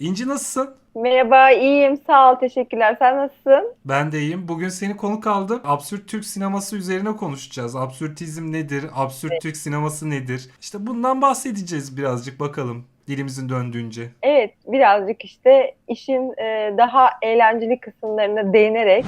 İnci nasılsın? Merhaba, iyiyim. Sağ ol, teşekkürler. Sen nasılsın? Ben de iyiyim. Bugün seni konuk aldım. Absürt Türk sineması üzerine konuşacağız. Absürtizm nedir? Absürt Türk sineması nedir? İşte bundan bahsedeceğiz birazcık bakalım dilimizin döndüğünce. Evet, birazcık işte işin e, daha eğlenceli kısımlarına değinerek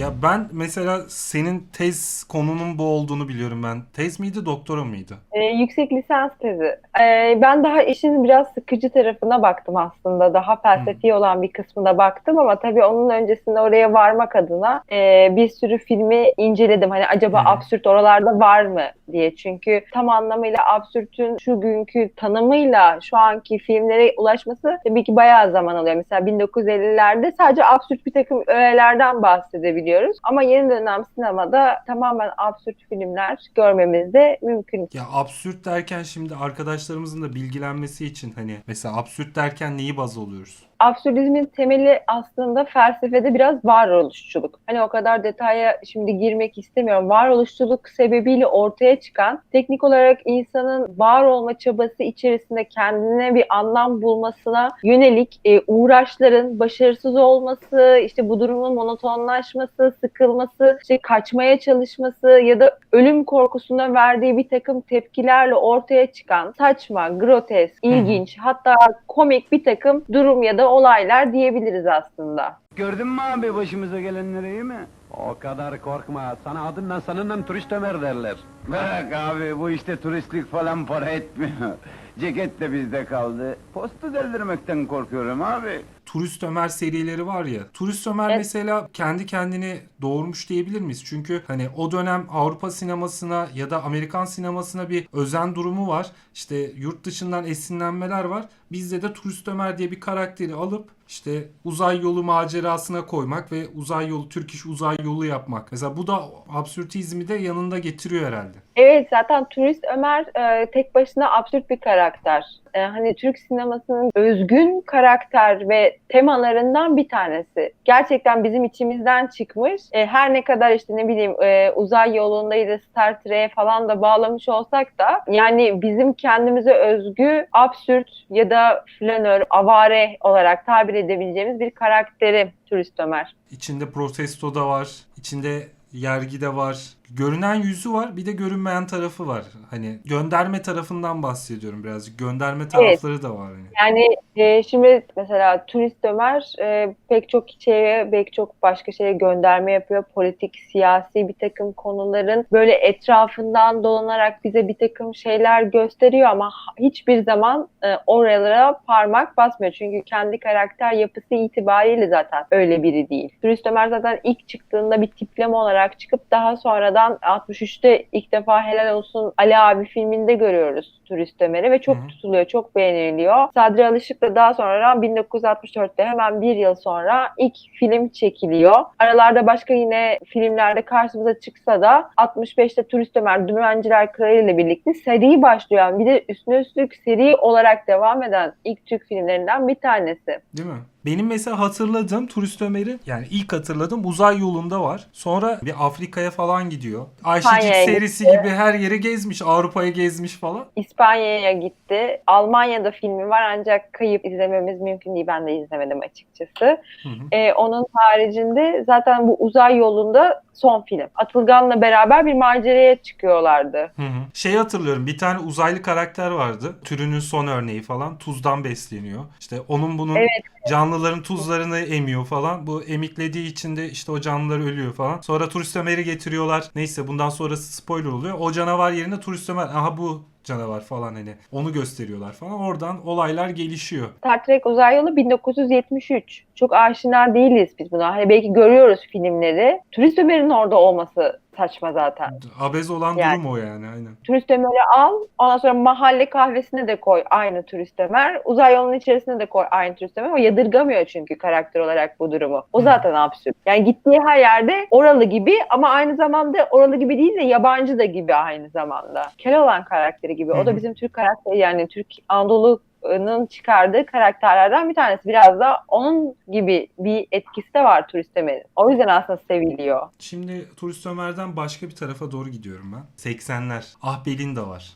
Ya ben mesela senin tez konunun bu olduğunu biliyorum ben. Tez miydi, doktora mıydı? e, yüksek lisans tezi. E, ben daha işin biraz sıkıcı tarafına baktım aslında. Daha felsefi olan bir kısmına baktım ama tabii onun öncesinde oraya varmak adına e, bir sürü filmi inceledim. Hani acaba hı. absürt oralarda var mı diye. Çünkü tam anlamıyla absürtün şu günkü tanımıyla şu anki filmlere ulaşması tabii ki bayağı zaman alıyor. Mesela 1950'lerde sadece absürt bir takım öğelerden bahsedebiliyoruz. Ama yeni dönem sinemada tamamen absürt filmler görmemiz de mümkün. Ya absürt derken şimdi arkadaşlarımızın da bilgilenmesi için hani mesela absürt derken neyi baz alıyoruz? Absürdizmin temeli aslında felsefede biraz varoluşçuluk. Hani o kadar detaya şimdi girmek istemiyorum. Varoluşçuluk sebebiyle ortaya çıkan teknik olarak insanın var olma çabası içerisinde kendine bir anlam bulmasına yönelik e, uğraşların başarısız olması, işte bu durumun monotonlaşması, sıkılması, işte kaçmaya çalışması ya da ölüm korkusuna verdiği bir takım tepkilerle ortaya çıkan saçma, grotesk, ilginç hatta komik bir takım durum ya da olaylar diyebiliriz aslında. Gördün mü abi başımıza gelenleri iyi mi? O kadar korkma. Sana adınla sanınla turist Ömer derler. Bırak abi bu işte turistlik falan para etmiyor. Ceket de bizde kaldı. Postu deldirmekten korkuyorum abi. Turist Ömer serileri var ya. Turist Ömer Evet. mesela kendi kendini doğurmuş diyebilir miyiz? Çünkü hani o dönem Avrupa sinemasına ya da Amerikan sinemasına bir özen durumu var. İşte yurt dışından esinlenmeler var. Bizde de Turist Ömer diye bir karakteri alıp işte uzay yolu macerasına koymak ve uzay yolu, Türk iş uzay yolu yapmak. Mesela bu da absürtizmi de yanında getiriyor herhalde. Evet zaten turist Ömer e, tek başına absürt bir karakter. E, hani Türk sinemasının özgün karakter ve temalarından bir tanesi. Gerçekten bizim içimizden çıkmış. E, her ne kadar işte ne bileyim e, uzay yolundaydı Star Trek'e falan da bağlamış olsak da yani bizim kendimize özgü absürt ya da flanör, avare olarak tabir edebileceğimiz bir karakteri turist Ömer. İçinde protesto da var. içinde yergi de var. Görünen yüzü var. Bir de görünmeyen tarafı var. Hani gönderme tarafından bahsediyorum birazcık. Gönderme tarafları da var. Hani. Yani e, şimdi mesela turist Ömer e, pek çok şeye, pek çok başka şeye gönderme yapıyor. Politik, siyasi bir takım konuların böyle etrafından dolanarak bize bir takım şeyler gösteriyor ama hiçbir zaman e, oralara parmak basmıyor. Çünkü kendi karakter yapısı itibariyle zaten öyle biri değil. Turist Ömer zaten ilk çıktığında bir tipleme olarak çıkıp daha sonradan 63'te ilk defa Helal Olsun Ali abi filminde görüyoruz Turist Ömer'i ve çok Hı hı. tutuluyor, çok beğeniliyor. Sadri Alışık da daha sonra 1964'te hemen bir yıl sonra ilk film çekiliyor. Aralarda başka yine filmlerde karşımıza çıksa da 65'te Turist Ömer Dümenciler Kralı ile birlikte seri başlayan bir de üstüne üstlük seri olarak devam eden ilk Türk filmlerinden bir tanesi. Değil mi? Benim mesela hatırladığım Turist Ömer'i yani ilk hatırladığım uzay yolunda var. Sonra bir Afrika'ya falan gidiyor. Ayşecik serisi gibi her yere gezmiş. Avrupa'ya gezmiş falan. İspanya'ya gitti. Almanya'da filmi var ancak kayıp izlememiz mümkün değil. Ben de izlemedim açıkçası. Hı hı. Ee, onun haricinde zaten bu uzay yolunda son film. Atılgan'la beraber bir maceraya çıkıyorlardı. Hı hı. Şey hatırlıyorum bir tane uzaylı karakter vardı. Türünün son örneği falan. Tuzdan besleniyor. İşte onun bunun Evet. canlıların tuzlarını emiyor falan. Bu emiklediği için de işte o canlılar ölüyor falan. Sonra turist Ömer'i getiriyorlar. Neyse bundan sonrası spoiler oluyor. O canavar yerine turist Ömer. Aha bu canavar falan hani. Onu gösteriyorlar falan. Oradan olaylar gelişiyor. Star Trek Uzay Yolu 1973. Çok aşina değiliz biz buna. Hani belki görüyoruz filmleri. Turist Ömer'in orada olması saçma zaten. Abez olan Yani. durum o yani aynen. Turist Ömer'i al, ondan sonra mahalle kahvesine de koy aynı Turist Ömer. Uzay yolunun içerisine de koy aynı Turist Ömer. O yadırgamıyor çünkü karakter olarak bu durumu. O zaten absürt. Yani gittiği her yerde oralı gibi ama aynı zamanda oralı gibi değil de yabancı da gibi aynı zamanda. Keloğlan karakteri gibi. O da bizim Türk karakteri yani Türk Anadolu Amerika'nın çıkardığı karakterlerden bir tanesi. Biraz da onun gibi bir etkisi de var Turist Ömer'in. O yüzden aslında seviliyor. Şimdi Turist Ömer'den başka bir tarafa doğru gidiyorum ben. 80'ler. Ah Belinda var.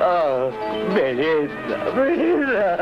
Ah, Belinda, Belinda.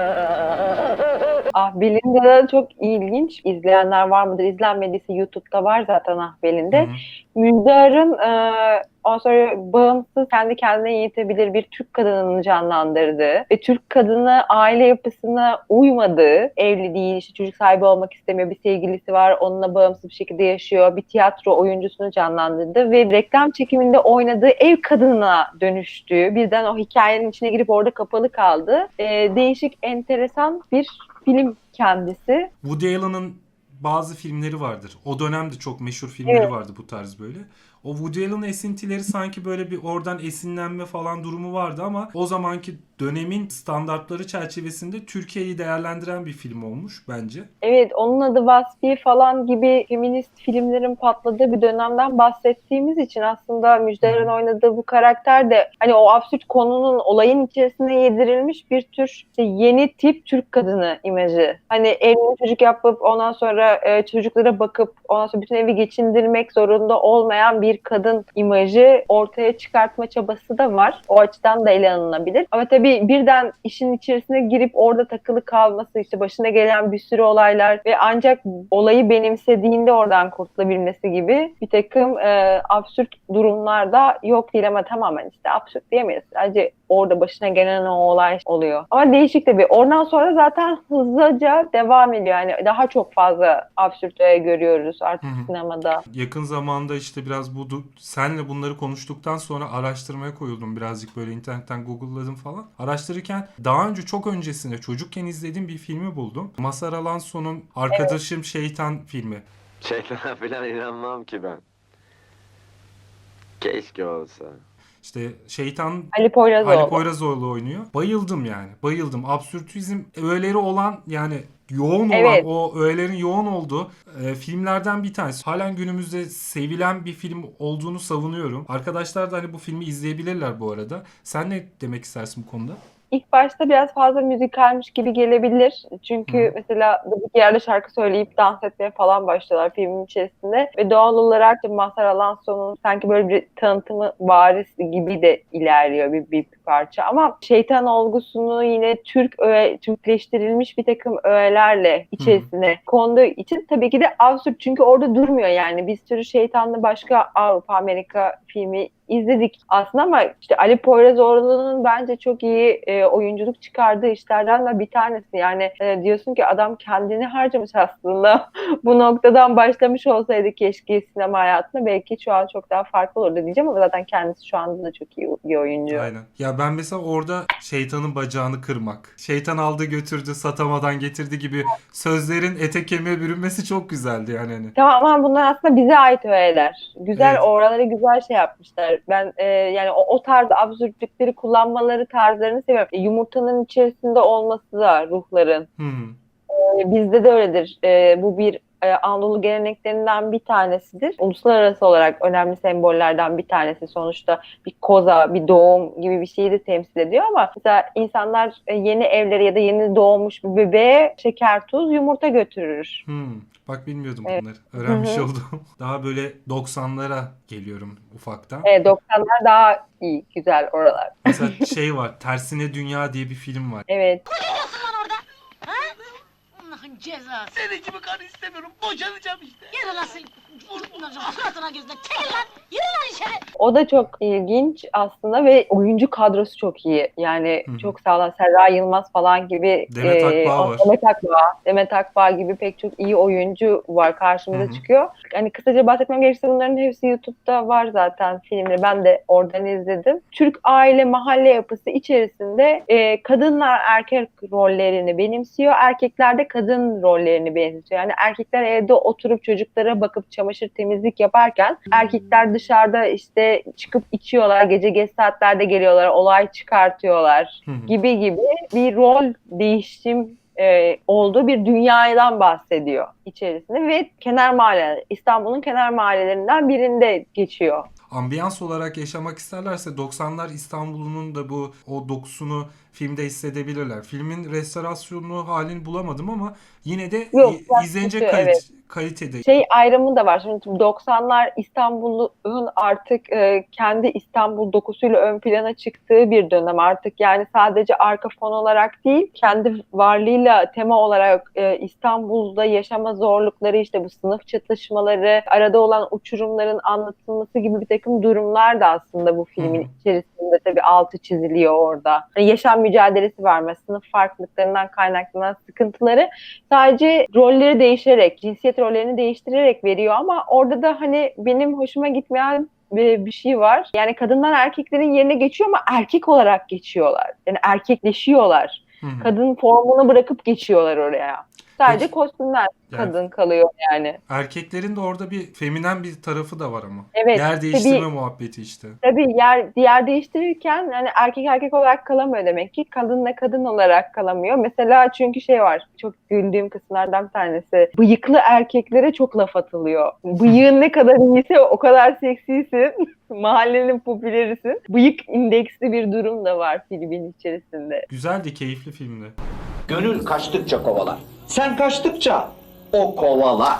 Ah Belinda da çok ilginç. İzleyenler var mıdır? İzlenmediyse YouTube'da var zaten Ah Belinda. Hı hı. Müldar'ın e, ondan sonra bağımsız kendi kendine yetebilir bir Türk kadınını canlandırdığı ve Türk kadını aile yapısına uymadığı, evli değil, işte çocuk sahibi olmak istemiyor, bir sevgilisi var, onunla bağımsız bir şekilde yaşıyor, bir tiyatro oyuncusunu canlandırdı ve reklam çekiminde oynadığı ev kadınına dönüştüğü, birden o hikayenin içine girip orada kapalı kaldı. E, değişik, enteresan bir film kendisi. Woody Allen'ın bazı filmleri vardır. O dönemde çok meşhur filmleri Evet. vardı bu tarz böyle. O Woody Allen esintileri sanki böyle bir oradan esinlenme falan durumu vardı ama o zamanki dönemin standartları çerçevesinde Türkiye'yi değerlendiren bir film olmuş bence. Evet, onun adı Vasfiye falan gibi feminist filmlerin patladığı bir dönemden bahsettiğimiz için aslında Müjdar'ın oynadığı bu karakter de hani o absürt konunun olayın içerisine yedirilmiş bir tür işte yeni tip Türk kadını imajı. Hani evli çocuk yapıp ondan sonra e, çocuklara bakıp ondan sonra bütün evi geçindirmek zorunda olmayan bir kadın imajı ortaya çıkartma çabası da var. O açıdan da ele alınabilir. Ama tabii birden işin içerisine girip orada takılı kalması, işte başına gelen bir sürü olaylar ve ancak olayı benimsediğinde oradan kurtulabilmesi gibi bir takım e, absürt durumlar da yok değil ama tamamen işte absürt diyemeyiz. Sadece orada başına gelen o olay oluyor. Ama değişik tabii. Oradan sonra zaten hızlıca devam ediyor. Yani daha çok fazla absürt öğe görüyoruz artık Hı hı. sinemada. Yakın zamanda işte biraz bu senle bunları konuştuktan sonra araştırmaya koyuldum birazcık böyle internetten google'ladım falan. Araştırırken daha önce çok öncesinde çocukken izlediğim bir filmi buldum. Mazhar Alanso'nun Arkadaşım Şeytan filmi. Şeytana falan inanmam ki ben. Keşke olsa. İşte Şeytan Ali Poyrazoğlu. Ali Poyrazoğlu oynuyor. Bayıldım yani. Bayıldım. Absürtizm öğeleri olan yani yoğun olan Evet. o öğelerin yoğun olduğu e, filmlerden bir tanesi. Halen günümüzde sevilen bir film olduğunu savunuyorum. Arkadaşlar da hani bu filmi izleyebilirler bu arada. Sen ne demek istersin bu konuda? İlk başta biraz fazla müzikalmiş gibi gelebilir. Çünkü Hı. mesela durduk yerde şarkı söyleyip dans etmeye falan başlıyorlar filmin içerisinde. Ve doğal olarak da Mazhar Alanson'un sanki böyle bir tanıtımı varis gibi de ilerliyor bir, bir parça. Ama şeytan olgusunu yine Türk öğe, Türkleştirilmiş bir takım öğelerle içerisine konduğu için tabii ki de absürt. Çünkü orada durmuyor yani. Bir sürü şeytanlı başka Avrupa, Amerika filmi izledik aslında ama işte Ali Poyrazoğlu'nun bence çok iyi e, oyunculuk çıkardığı işlerden de bir tanesi. Yani e, diyorsun ki adam kendini harcamış aslında. Bu noktadan başlamış olsaydı keşke sinema hayatında belki şu an çok daha farklı olurdu diyeceğim ama zaten kendisi şu anda da çok iyi bir oyuncu. Aynen. Ya ben mesela orada şeytanın bacağını kırmak, şeytan aldı götürdü satamadan getirdi gibi sözlerin ete kemiğe bürünmesi çok güzeldi yani. Hani. Tamam ama bunlar aslında bize ait öğeler. Güzel Evet. oraları güzel şey yapmışlar. Ben e, yani o, o tarz absürtlükleri kullanmaları tarzlarını seviyorum. E, yumurtanın içerisinde olması da ruhların. Hı. E, Bizde de öyledir. E, bu bir e, Anadolu geleneklerinden bir tanesidir. Uluslararası olarak önemli sembollerden bir tanesi. Sonuçta bir koza, bir doğum gibi bir şeyi de temsil ediyor ama mesela insanlar e, yeni evlere ya da yeni doğmuş bir bebeğe şeker, tuz, yumurta götürür. Hmm, bak bilmiyordum Evet. bunları. Öğrenmiş oldum. Daha böyle 90'lara geliyorum ufaktan. E, 90'lar daha iyi, güzel oralar. Mesela şey var, Tersine Dünya diye bir film var. Evet. Cezası. Senin gibi karı istemiyorum. Boşanacağım işte. Yürü O da çok ilginç aslında ve oyuncu kadrosu çok iyi. Yani Hı hı. çok sağlam. Serra Yılmaz falan gibi. Demet Akbağ o- var. Demet Akbağ. Demet Akbağ gibi pek çok iyi oyuncu var karşımıza Hı hı. çıkıyor. Hani kısaca bahsetmem gerekirse bunların hepsi YouTube'da var zaten filmleri. Ben de oradan izledim. Türk aile mahalle yapısı içerisinde e, kadınlar erkek rollerini benimsiyor. Erkekler de kadın rollerini benimsiyor. Yani erkekler evde oturup çocuklara bakıp çamaşır temizlik yaparken erkekler dışarıda işte çıkıp içiyorlar. Gece geç saatlerde geliyorlar. Olay çıkartıyorlar gibi gibi bir rol değişim e, olduğu bir dünyadan bahsediyor içerisinde ve kenar mahalle İstanbul'un kenar mahallelerinden birinde geçiyor. Ambiyans olarak yaşamak isterlerse 90'lar İstanbul'un da bu o dokusunu filmde hissedebilirler. Filmin restorasyonlu halini bulamadım ama yine de Yok, izlenecek kötü, evet. kalitede. Şey ayrımı da var. Şimdi 90'lar İstanbul'un artık e, kendi İstanbul dokusuyla ön plana çıktığı bir dönem artık. Yani sadece arka fon olarak değil, kendi varlığıyla tema olarak e, İstanbul'da yaşama zorlukları, işte bu sınıf çatışmaları, arada olan uçurumların anlatılması gibi bir takım durumlar da aslında bu filmin Hı. içerisinde tabii altı çiziliyor orada. Hani yaşam mücadelesi var mı? Sınıf farklılıklarından kaynaklanan sıkıntıları sadece rolleri değişerek, cinsiyet rollerini değiştirerek veriyor ama orada da hani benim hoşuma gitmeyen bir, bir şey var. Yani kadınlar erkeklerin yerine geçiyor ama erkek olarak geçiyorlar. Yani erkekleşiyorlar. Hı hı. Kadın formunu bırakıp geçiyorlar oraya. Sadece Peki. kostümler Yani kadın kalıyor yani. erkeklerin de orada bir feminen bir tarafı da var ama. Evet, Yer değiştirme tabii. muhabbeti işte. Tabii yer, yer değiştirirken hani erkek erkek olarak kalamıyor demek ki. Kadınla kadın olarak kalamıyor. Mesela çünkü şey var. Çok güldüğüm kısımlardan bir tanesi. Bıyıklı erkeklere çok laf atılıyor. Bıyığın ne kadar iyiyse o kadar seksisin. Mahallenin popülerisin. Bıyık indeksli bir durum da var filmin içerisinde. Güzeldi, keyifli filmdi. Gönül kaçtıkça kovalar. Sen kaçtıkça o kovalar.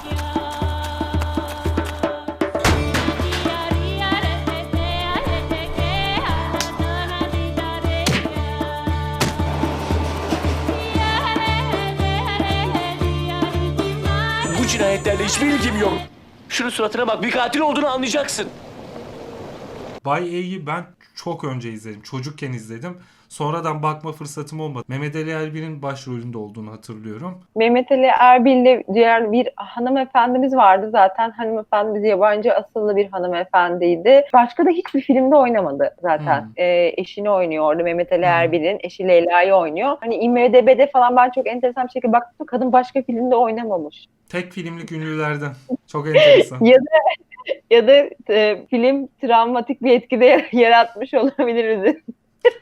Bu cinayetlerle hiçbir ilgim yok. Şunun suratına bak bir katil olduğunu anlayacaksın. Bay E'yi ben çok önce izledim. Çocukken izledim. Sonradan bakma fırsatım olmadı. Mehmet Ali Erbil'in başrolünde olduğunu hatırlıyorum. Mehmet Ali Erbil'le diğer bir hanımefendimiz vardı zaten. Hanımefendimiz yabancı asıllı bir hanımefendiydi. Başka da hiçbir filmde oynamadı zaten. Hmm. Ee, eşini oynuyor orada Mehmet Ali Hmm. Erbil'in. Eşi Leyla'yı oynuyor. Hani IMDB'de falan ben çok enteresan bir şekilde baktım. Kadın başka filmde oynamamış. Tek filmlik ünlülerden. Çok enteresan. Ya da ya da e, film travmatik bir etki de yaratmış olabilir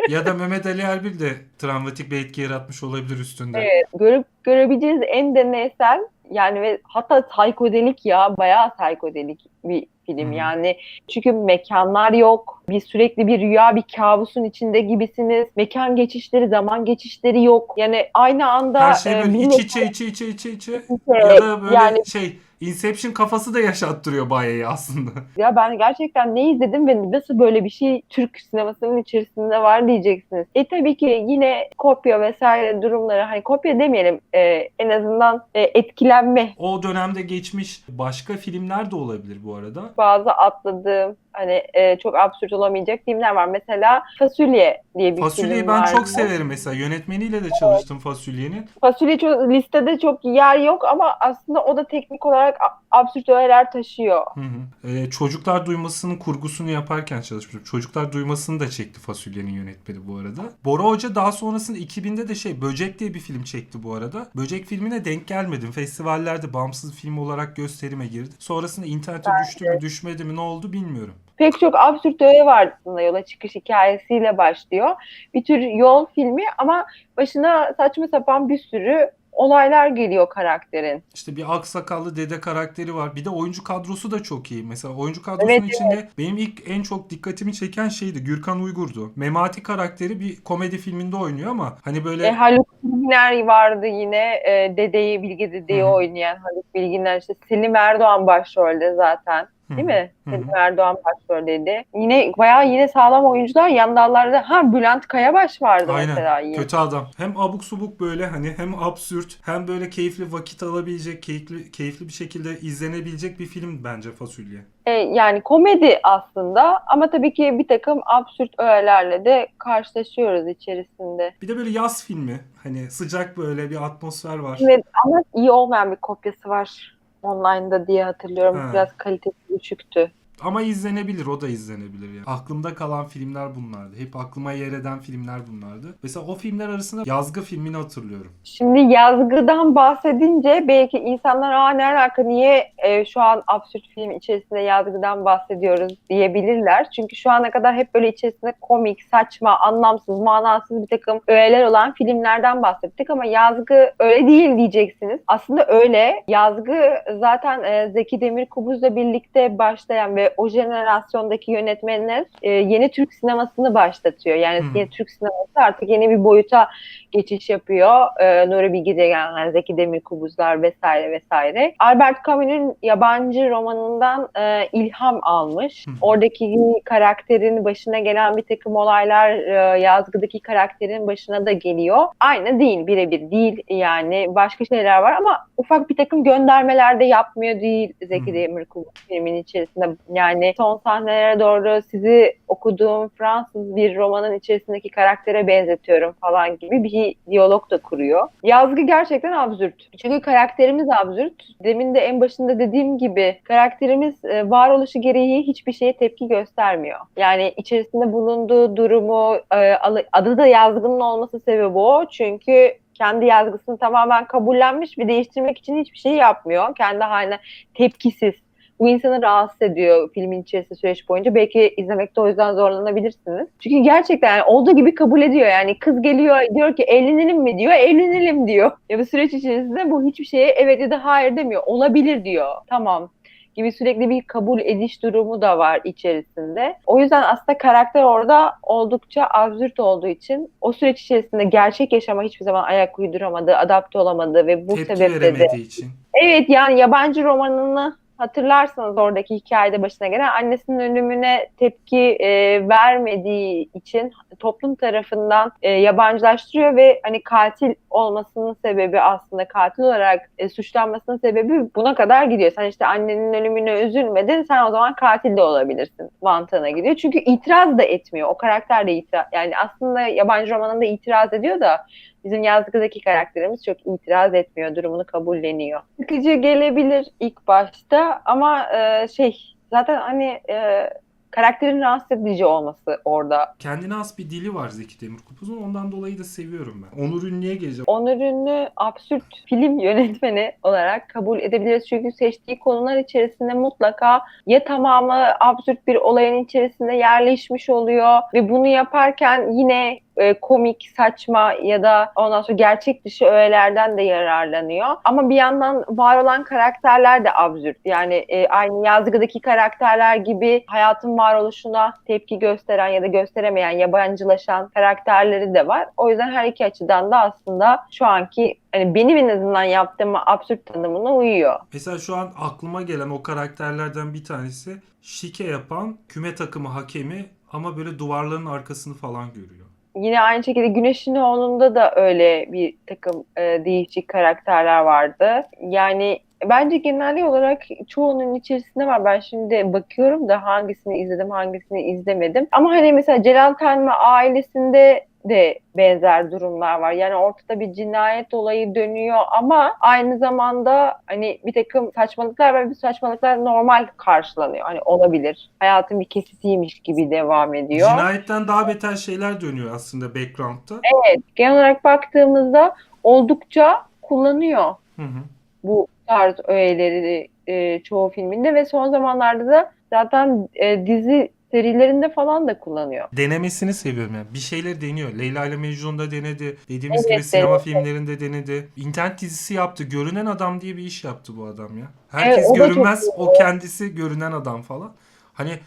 ya da Mehmet Ali Erbil de travmatik bir etki yaratmış olabilir üstünde. Evet, görüp görebileceğiniz en deneysel yani ve hatta psikodelik ya bayağı psikodelik bir film Hı. yani çünkü mekanlar yok bir sürekli bir rüya bir kabusun içinde gibisiniz mekan geçişleri zaman geçişleri yok yani aynı anda Her şey e, böyle bir iç içe içe içe içe içe. Ya da böyle yani şey Inception kafası da yaşattırıyor Baye'yi aslında. ya ben gerçekten ne izledim ve nasıl böyle bir şey Türk sinemasının içerisinde var diyeceksiniz. E tabii ki yine kopya vesaire durumları hani kopya demeyelim e, en azından e, etkilenme O dönemde geçmiş başka filmler de olabilir bu arada. bazı atladığım hani e, çok absürt olamayacak filmler var. Mesela Fasulye diye bir Fasulyeyi film ben vardı. çok severim mesela. Yönetmeniyle de çalıştım Fasulye'nin. Fasulye çok, listede çok yer yok ama aslında o da teknik olarak a- absürt öğeler taşıyor. Hı hı. Ee, Çocuklar Duyması'nın kurgusunu yaparken çalışmıştım. Çocuklar Duyması'nı da çekti Fasulye'nin yönetmeni bu arada. Bora Hoca daha sonrasında 2000'de de şey Böcek diye bir film çekti bu arada. Böcek filmine denk gelmedim. Festivallerde bağımsız film olarak gösterime girdi. Sonrasında internete düştü mü düşmedi mi ne oldu bilmiyorum. Pek çok absürt öğe var aslında yola çıkış hikayesiyle başlıyor. Bir tür yol filmi ama başına saçma sapan bir sürü olaylar geliyor karakterin. İşte bir aksakallı dede karakteri var. Bir de oyuncu kadrosu da çok iyi. Mesela oyuncu kadrosunun Evet, içinde benim ilk en çok dikkatimi çeken şeydi. Gürkan Uygur'du. Memati karakteri bir komedi filminde oynuyor ama hani böyle E, Haluk Bilginer vardı yine e, dedeyi Bilge dedeyi Hı hı. oynayan Haluk Bilginer işte Selim Erdoğan başrolde zaten. Değil mi? Selim Erdoğan başroldeydi. Yine bayağı yine sağlam oyuncular. Yan dallarda ha Bülent Kayabaş vardı mesela Aynen. yine. Kötü adam. Hem abuk subuk böyle hani hem absürt hem böyle keyifli vakit alabilecek, keyifli keyifli bir şekilde izlenebilecek bir film bence Fasulye. E, yani komedi aslında ama tabii ki bir takım absürt öğelerle de karşılaşıyoruz içerisinde. Bir de böyle yaz filmi. Hani sıcak böyle bir atmosfer var. Evet ama iyi olmayan bir kopyası var online'da diye hatırlıyorum. Ha. Biraz kalitesi düşüktü. Ama izlenebilir, o da izlenebilir yani. Aklımda kalan filmler bunlardı. Hep aklıma yer eden filmler bunlardı. Mesela o filmler arasında Yazgı filmini hatırlıyorum. Şimdi yazgıdan bahsedince belki insanlar aa ne alaka niye e, şu an absürt film içerisinde yazgıdan bahsediyoruz diyebilirler. Çünkü şu ana kadar hep böyle içerisinde komik, saçma, anlamsız, manasız bir takım öğeler olan filmlerden bahsettik ama yazgı öyle değil diyeceksiniz. Aslında öyle. Yazgı zaten e, Zeki Demirkubuz'la birlikte başlayan ve e, o jenerasyondaki yönetmenler e, yeni Türk sinemasını başlatıyor. Yani Hmm. yeni Türk sineması artık yeni bir boyuta geçiş yapıyor. E, Nuri Bilge Ceylanlar, Zeki Demirkubuzlar vesaire vesaire. Albert Camus'un yabancı romanından e, ilham almış. Hı. Oradaki karakterin başına gelen bir takım olaylar e, yazgıdaki karakterin başına da geliyor. Aynı değil, birebir değil. Yani başka şeyler var ama ufak bir takım göndermeler de yapmıyor değil Zeki Hı. Demirkubuz filmin içerisinde. Yani son sahnelere doğru sizi okuduğum Fransız bir romanın içerisindeki karaktere benzetiyorum falan gibi bir diyalog da kuruyor. Yazgı gerçekten absürt. Çünkü karakterimiz absürt. Demin de en başında dediğim gibi karakterimiz e, varoluşu gereği hiçbir şeye tepki göstermiyor. Yani içerisinde bulunduğu durumu, e, adı da yazgının olması sebebi o. Çünkü kendi yazgısını tamamen kabullenmiş ve değiştirmek için hiçbir şey yapmıyor. Kendi haline tepkisiz. Bu insanı rahatsız ediyor filmin içerisinde süreç boyunca. Belki izlemekte o yüzden zorlanabilirsiniz. Çünkü gerçekten yani olduğu gibi kabul ediyor. Yani kız geliyor diyor ki evlenelim mi diyor. Evlenelim diyor. Ya bu süreç içerisinde bu hiçbir şeye evet ya da hayır demiyor. Olabilir diyor. Tamam gibi sürekli bir kabul ediş durumu da var içerisinde. O yüzden aslında karakter orada oldukça absürt olduğu için o süreç içerisinde gerçek yaşama hiçbir zaman ayak uyduramadı, adapte olamadı ve bu Tepki sebeple de için. Evet yani yabancı romanını hatırlarsanız oradaki hikayede başına gelen annesinin ölümüne tepki e, vermediği için toplum tarafından e, yabancılaştırıyor ve hani katil olmasının sebebi aslında katil olarak e, suçlanmasının sebebi buna kadar gidiyor. Sen işte annenin ölümüne üzülmedin sen o zaman katil de olabilirsin mantığına gidiyor. Çünkü itiraz da etmiyor. O karakter de itiraz yani aslında yabancı romanında itiraz ediyor da Bizim yazgıdaki karakterimiz çok itiraz etmiyor, durumunu kabulleniyor. Sıkıcı gelebilir ilk başta ama e, şey zaten hani e, karakterin rahatsız edici olması orada. Kendine has bir dili var Zeki Demirkubuz'un. Ondan dolayı da seviyorum ben. Onur Ünlü'ye geleceğim. Onur Ünlü absürt film yönetmeni olarak kabul edebiliriz. Çünkü seçtiği konular içerisinde mutlaka ya tamamı absürt bir olayın içerisinde yerleşmiş oluyor ve bunu yaparken yine e, komik, saçma ya da ondan sonra gerçek dışı öğelerden de yararlanıyor. Ama bir yandan var olan karakterler de absürt. Yani e, aynı yazgıdaki karakterler gibi hayatın varoluşuna tepki gösteren ya da gösteremeyen, yabancılaşan karakterleri de var. O yüzden her iki açıdan da aslında şu anki hani benim en azından yaptığım absürt tanımına uyuyor. Mesela şu an aklıma gelen o karakterlerden bir tanesi şike yapan küme takımı hakemi ama böyle duvarların arkasını falan görüyor. Yine aynı şekilde Güneş'in oğlunda da öyle bir takım e, değişik karakterler vardı. Yani bence genel olarak çoğunun içerisinde var. Ben şimdi bakıyorum da hangisini izledim, hangisini izlemedim. Ama hani mesela Celal Telme ailesinde de benzer durumlar var. Yani ortada bir cinayet olayı dönüyor ama aynı zamanda hani bir takım saçmalıklar var. Bu saçmalıklar normal karşılanıyor. Hani olabilir. Hayatın bir kesitiymiş gibi devam ediyor. Cinayetten daha beter şeyler dönüyor aslında background'ta. Evet, genel olarak baktığımızda oldukça kullanıyor Hı hı. bu tarz öğeleri e, çoğu filminde ve son zamanlarda da zaten e, dizi serilerinde falan da kullanıyor. Denemesini seviyorum yani. Bir şeyler deniyor. Leyla ile Mecnun'da denedi. Dediğimiz Evet, gibi sinema filmlerinde denedi. İnternet dizisi yaptı. Görünen adam diye bir iş yaptı bu adam ya. Herkes Evet, görünmez. O kendisi görünen adam falan. Hani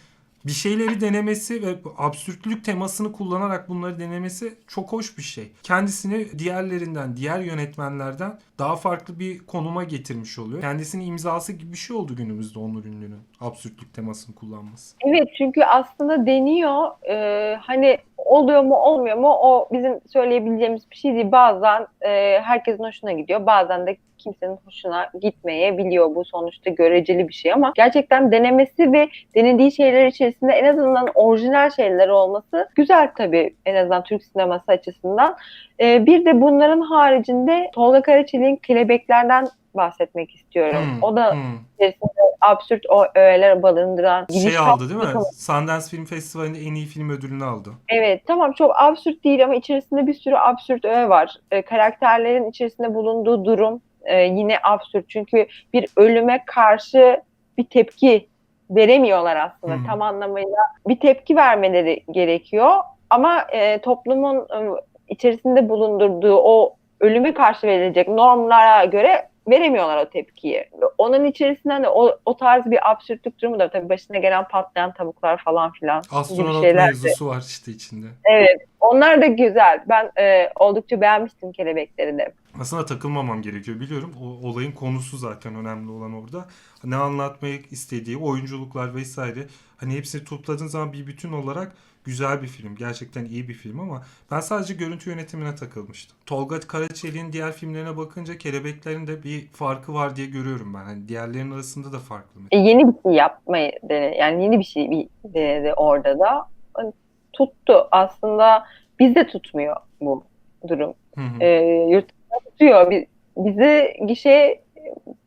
bir şeyleri denemesi ve absürtlük temasını kullanarak bunları denemesi çok hoş bir şey. Kendisini diğerlerinden, diğer yönetmenlerden daha farklı bir konuma getirmiş oluyor. Kendisinin imzası gibi bir şey oldu günümüzde Onur Ünlü'nün absürtlük temasını kullanması. Evet çünkü aslında deniyor e, hani oluyor mu olmuyor mu o bizim söyleyebileceğimiz bir şey değil. Bazen e, herkesin hoşuna gidiyor bazen de kimsenin hoşuna gitmeyebiliyor. Bu sonuçta göreceli bir şey ama gerçekten denemesi ve denediği şeyler içerisinde en azından orijinal şeyler olması güzel tabii en azından Türk sineması açısından. E, bir de bunların haricinde Tolga Karaçelik'in Kelebeklerden bahsetmek istiyorum. Hmm, O da hmm. içerisinde absürt o öğeler barındıran Şey aldı değil mi? Sundance Film Festivali'nde en iyi film ödülünü aldı. Evet tamam çok absürt değil ama içerisinde bir sürü absürt öğe var. E, karakterlerin içerisinde bulunduğu durum e, yine absürt. Çünkü bir ölüme karşı bir tepki veremiyorlar aslında Hmm. tam anlamıyla. Bir tepki vermeleri gerekiyor ama e, toplumun e, içerisinde bulundurduğu o ölüme karşı verilecek normlara göre veremiyorlar o tepkiyi. Onun içerisinden de o, o tarz bir absürtlük durumu da tabii başına gelen patlayan tavuklar falan filan gibi Astronot şeyler de. mevzusu var işte içinde. Evet. Onlar da güzel. Ben e, oldukça beğenmiştim kelebekleri de. Aslında takılmamam gerekiyor biliyorum. O olayın konusu zaten önemli olan orada. Ne anlatmayı istediği, oyunculuklar vesaire. Hani hepsini topladığın zaman bir bütün olarak güzel bir film. Gerçekten iyi bir film ama ben sadece görüntü yönetimine takılmıştım. Tolga Karaçelik'in diğer filmlerine bakınca Kelebeklerin de bir farkı var diye görüyorum ben. Hani diğerlerinin arasında da farklı. E, yeni bir şey yapmayı dene, yani yeni bir şey bir denedi orada da. Hani tuttu. Aslında bizde tutmuyor bu durum. Hı hı. E, yurt tutuyor. Bi- Bizi gişe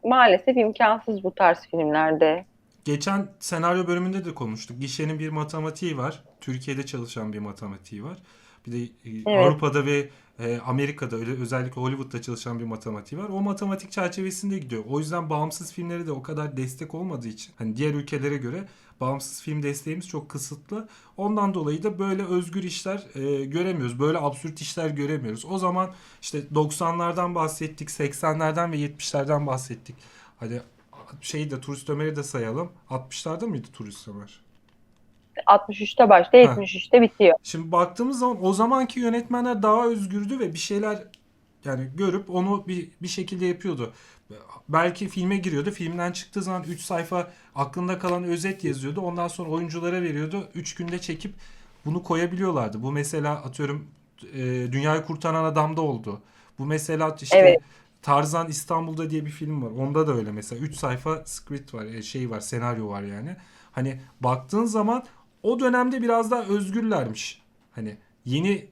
maalesef imkansız bu tarz filmlerde. Geçen senaryo bölümünde de konuştuk. Gişenin bir matematiği var. Türkiye'de çalışan bir matematiği var. Bir de e, Avrupa'da ve e, Amerika'da özellikle Hollywood'da çalışan bir matematiği var. O matematik çerçevesinde gidiyor. O yüzden bağımsız filmleri de o kadar destek olmadığı için hani diğer ülkelere göre bağımsız film desteğimiz çok kısıtlı. Ondan dolayı da böyle özgür işler e, göremiyoruz. Böyle absürt işler göremiyoruz. O zaman işte 90'lardan bahsettik, 80'lerden ve 70'lerden bahsettik. Hadi şeyi de Turist Ömer'i de sayalım. 60'larda mıydı Turist Ömer? 63'te başta 73'te bitiyor. Şimdi baktığımız zaman o zamanki yönetmenler daha özgürdü ve bir şeyler yani görüp onu bir, bir şekilde yapıyordu. Belki filme giriyordu. Filmden çıktığı zaman 3 sayfa aklında kalan özet yazıyordu. Ondan sonra oyunculara veriyordu. 3 günde çekip bunu koyabiliyorlardı. Bu mesela atıyorum e, Dünyayı Kurtaran Adam'da oldu. Bu mesela işte Evet. Tarzan İstanbul'da diye bir film var. Onda da öyle mesela 3 sayfa script var, e, şey var, senaryo var yani. Hani baktığın zaman o dönemde biraz daha özgürlermiş. Hani yeni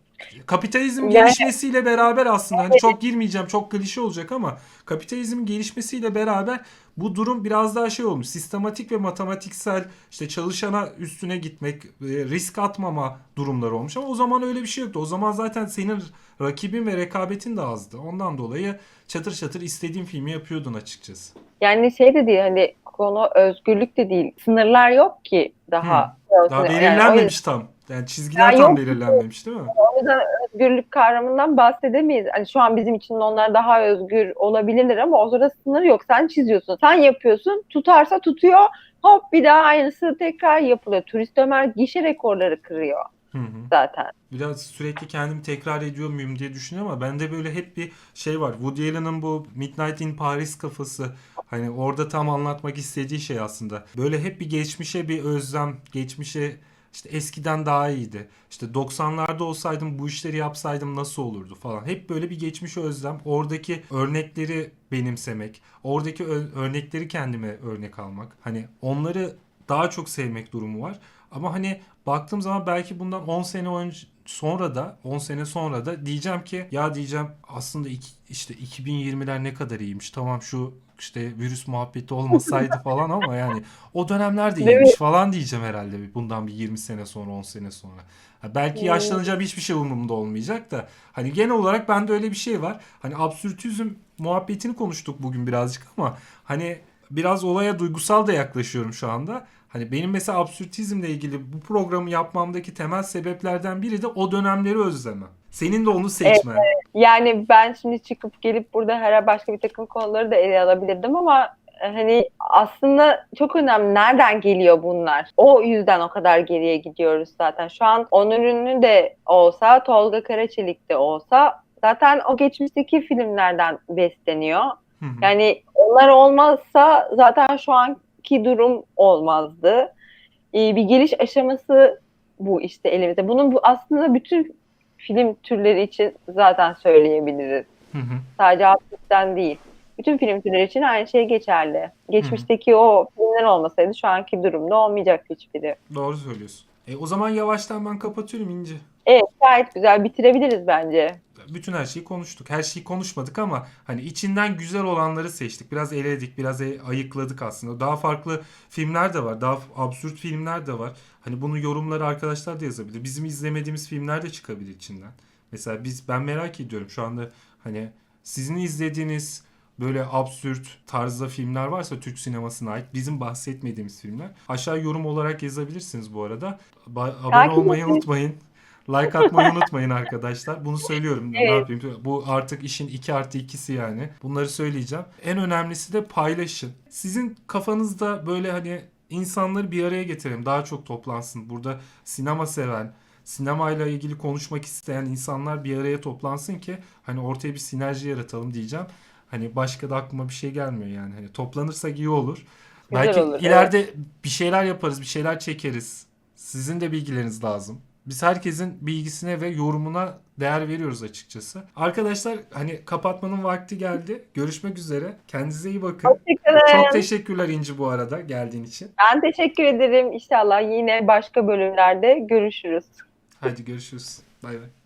kapitalizm Yani- gelişmesiyle beraber aslında hani çok girmeyeceğim çok klişe olacak ama kapitalizmin gelişmesiyle beraber bu durum biraz daha şey olmuş. Sistematik ve matematiksel işte çalışana üstüne gitmek, e, risk atmama durumları olmuş ama o zaman öyle bir şey yoktu. O zaman zaten senin rakibin ve rekabetin de azdı. Ondan dolayı çatır çatır istediğin filmi yapıyordun açıkçası. Yani şey de değil hani konu özgürlük de değil. Sınırlar yok ki daha. Daha Yani belirlenmemiş tam. Yani çizgiler Ya tam yok. belirlenmemiş değil mi? O yüzden özgürlük kavramından bahsedemeyiz. Hani şu an bizim için onlar daha özgür olabilirler ama o sırada sınır yok. Sen çiziyorsun, sen yapıyorsun, tutarsa tutuyor. Hop bir daha aynısı tekrar yapılıyor. Turist Ömer gişe rekorları kırıyor Hı hı. zaten. Biraz sürekli kendimi tekrar ediyor muyum diye düşünüyorum ama bende böyle hep bir şey var. Woody Allen'ın bu Midnight in Paris kafası hani orada tam anlatmak istediği şey aslında. Böyle hep bir geçmişe bir özlem, geçmişe işte eskiden daha iyiydi. İşte 90'larda olsaydım bu işleri yapsaydım nasıl olurdu falan. Hep böyle bir geçmişe özlem. Oradaki örnekleri benimsemek. Oradaki örnekleri kendime örnek almak. Hani onları daha çok sevmek durumu var. Ama hani baktığım zaman belki bundan 10 sene önce sonra da 10 sene sonra da diyeceğim ki ya diyeceğim aslında iki, işte 2020'ler ne kadar iyiymiş. Tamam şu işte virüs muhabbeti olmasaydı falan ama yani o dönemler de iyiymiş falan diyeceğim herhalde bundan bir 20 sene sonra 10 sene sonra. Ha belki yaşlanacağım hiçbir şey umurumda olmayacak da hani genel olarak bende öyle bir şey var. Hani absürtizm muhabbetini konuştuk bugün birazcık ama hani biraz olaya duygusal da yaklaşıyorum şu anda. Hani benim mesela absürtizmle ilgili bu programı yapmamdaki temel sebeplerden biri de o dönemleri özlemem. Senin de onu seçmen. Yani ben şimdi çıkıp gelip burada her başka bir takım konuları da ele alabilirdim ama e, hani aslında çok önemli nereden geliyor bunlar. O yüzden o kadar geriye gidiyoruz zaten. Şu an Onur Ünlü de olsa, Tolga Karaçelik de olsa zaten o geçmişteki filmlerden besleniyor. Yani onlar olmazsa zaten şu anki durum olmazdı. Ee, bir geliş aşaması bu işte elimizde. Bunun bu aslında bütün film türleri için zaten söyleyebiliriz. Hı hı. Sadece absürtten değil. Bütün film türleri için aynı şey geçerli. Geçmişteki o filmler olmasaydı şu anki durumda olmayacaktı hiçbiri. Doğru söylüyorsun. E, o zaman yavaştan ben kapatıyorum İnci. Evet gayet güzel bitirebiliriz bence. Bütün her şeyi konuştuk. Her şeyi konuşmadık ama hani içinden güzel olanları seçtik. Biraz eledik, biraz e- ayıkladık aslında. Daha farklı filmler de var. Daha absürt filmler de var. Hani bunu yorumları arkadaşlar da yazabilir. Bizim izlemediğimiz filmler de çıkabilir içinden. Mesela biz ben merak ediyorum şu anda hani sizin izlediğiniz böyle absürt tarzda filmler varsa Türk sinemasına ait bizim bahsetmediğimiz filmler aşağı yorum olarak yazabilirsiniz bu arada. Ba- abone olmayı unutmayın. Like atmayı unutmayın arkadaşlar. Bunu söylüyorum. Ne Evet. yapayım? Bu artık işin 2 artı 2'si yani. Bunları söyleyeceğim. En önemlisi de paylaşın. Sizin kafanızda böyle hani insanları bir araya getirelim. Daha çok toplansın. Burada sinema seven, sinemayla ilgili konuşmak isteyen insanlar bir araya toplansın ki hani ortaya bir sinerji yaratalım diyeceğim. Hani başka da aklıma bir şey gelmiyor yani. Hani toplanırsak iyi olur. Güzel Belki olur, ileride bir şeyler yaparız, bir şeyler çekeriz. Sizin de bilgileriniz lazım. Biz herkesin bilgisine ve yorumuna değer veriyoruz açıkçası. Arkadaşlar hani kapatmanın vakti geldi. Görüşmek üzere. Kendinize iyi bakın. Hoşçakalın. Çok teşekkürler İnci bu arada geldiğin için. Ben teşekkür ederim. İnşallah yine başka bölümlerde görüşürüz. Hadi görüşürüz. Bay bay.